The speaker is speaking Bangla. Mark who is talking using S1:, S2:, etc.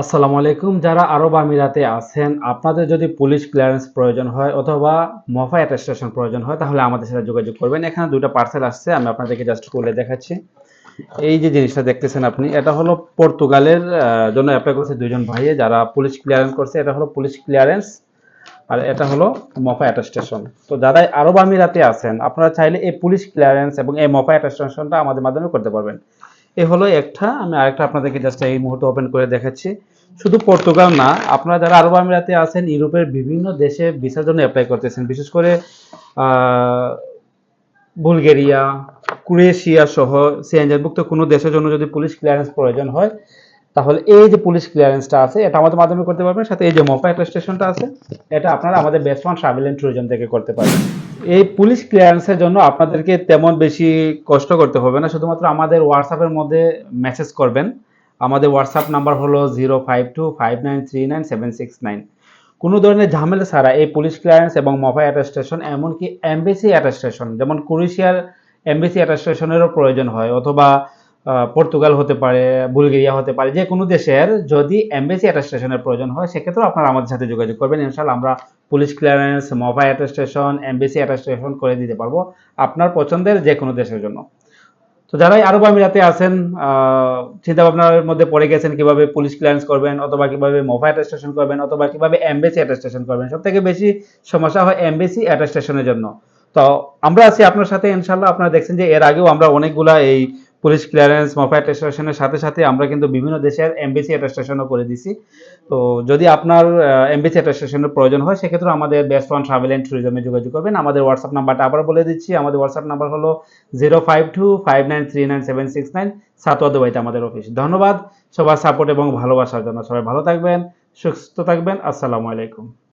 S1: আসসালামু আলাইকুম। যারা আরব আমিরাতে আছেন, আপনাদের যদি পুলিশ ক্লিয়ারেন্স প্রয়োজন হয় অথবা মফা অ্যাটেস্টেশন প্রয়োজন হয়, তাহলে আমাদের সাথে যোগাযোগ করবেন। এখানে দুটো পার্সেল আসছে, আমি আপনাদেরকে জাস্ট খুলে দেখাচ্ছি। এই যে জিনিসটা দেখতেছেন আপনি, এটা হলো পর্তুগালের জন্য অ্যাপ্লাই করছে দুইজন ভাইয়ে যারা পুলিশ ক্লিয়ারেন্স করছে। এটা হলো পুলিশ ক্লিয়ারেন্স আর এটা হলো মফা অ্যাটেস্টেশন তো যারা আরব আমিরাতে আছেন, আপনারা চাইলে এই পুলিশ ক্লিয়ারেন্স এবং এই মফা অ্যাটেস্টেশনটা আমাদের মাধ্যমে করতে পারবেন। এ হলো একটা। আমি আরেকটা আপনাদেরকে জাস্ট এই মুহূর্তে ওপেন করে দেখাচ্ছি। শুধু পর্তুগাল না, আপনারা যারা আরব আমিরাতে আছেন, ইউরোপের বিভিন্ন দেশে ভিসার জন্য অ্যাপ্লাই করতেছেন। বিশেষ করে বুলগেরিয়া ক্রোয়েশিয়া সহ সিএনজেনভুক্ত কোনো দেশের জন্য যদি পুলিশ ক্লিয়ারেন্স প্রয়োজন হয় তাহলে এই যে পুলিশ ক্লিয়ারেন্সটা আছে, এটা আমাদের মাধ্যমে করতে পারবেন, সাথে এই যে মোপা একটা স্টেশনটা আছে, এটা আপনারা আমাদের ওয়ান ট্রাভেল এন্ড ট্যুরিজম থেকে করতে পারবেন। এই পুলিশ ক্লিয়ারেন্সের জন্য আপনাদেরকে তেমন বেশি কষ্ট করতে হবে না, শুধুমাত্র আমাদের হোয়াটসঅ্যাপের মধ্যে মেসেজ করবেন। আমাদের হোয়াটসঅ্যাপ নাম্বার হলো zero five two five nine three nine seven six nine কোনো ধরনের ঝামেলা ছাড়া এই পুলিশ ক্লিয়ারেন্স এবং মফা অ্যাটাস্টেশন এমনকি এমবিসি অ্যাটাস্টেশন যেমন ক্রোয়েশিয়ার এমবিসি অ্যাটাস্টেশনেরও প্রয়োজন হয়, অথবা পর্তুগাল হতে পারে, বুলগেরিয়া হতে পারে, যে কোনো দেশের যদি এমবিসি অ্যাটাস্টেশনের প্রয়োজন হয়, সেক্ষেত্রেও আপনারা আমাদের সাথে যোগাযোগ করবেন। ইনশাল্লাহ আমরা police clearance MOFA attestation embassy attestation করে দিতে পারব আপনার পছন্দের যে কোনো দেশের জন্য। তো যারাই আরব আমিরাতে আছেন চিন্তা ভাবনার মধ্যে পড়ে গেছেন কীভাবে পুলিশ ক্লিয়ারেন্স করবেন, অথবা কীভাবে মোফা অ্যাটাস্টেশন করবেন, অথবা কীভাবে এমবেসি অ্যাটাস্টেশন করবেন সব থেকে বেশি সমস্যা হয় এমবেসি অ্যাটাস্টেশনের জন্য। তো আমরা আছি আপনার সাথে ইনশাল্লাহ আপনারা দেখছেন যে এর আগেও আমরা অনেকগুলা এই পুলিশ ক্লিয়ারেন্স মোফা অ্যাটাস্টেশনের সাথে সাথে আমরা কিন্তু বিভিন্ন দেশের এমবেসি অ্যাটাস্টেশনও করে দিছি। তো যদি আপনার এমবেসি অ্যাটাস্টেশনের প্রয়োজন হয়, সেক্ষেত্রে আমাদের বেস্ট ওয়ান ট্রাভেল অ্যান্ড ট্যুরিজমে যোগাযোগ করবেন। আমাদের হোয়াটসঅ্যাপ নাম্বারটা আবার বলে দিচ্ছি। আমাদের হোয়াটসঅ্যাপ নাম্বার হলো zero five two five nine three nine seven six nine Satwa দুবাইতে আমাদের অফিস ধন্যবাদ সবার সাপোর্ট এবং ভালোবাসার জন্য। সবাই ভালো থাকবেন, সুস্থ থাকবেন। আসসালামু আলাইকুম।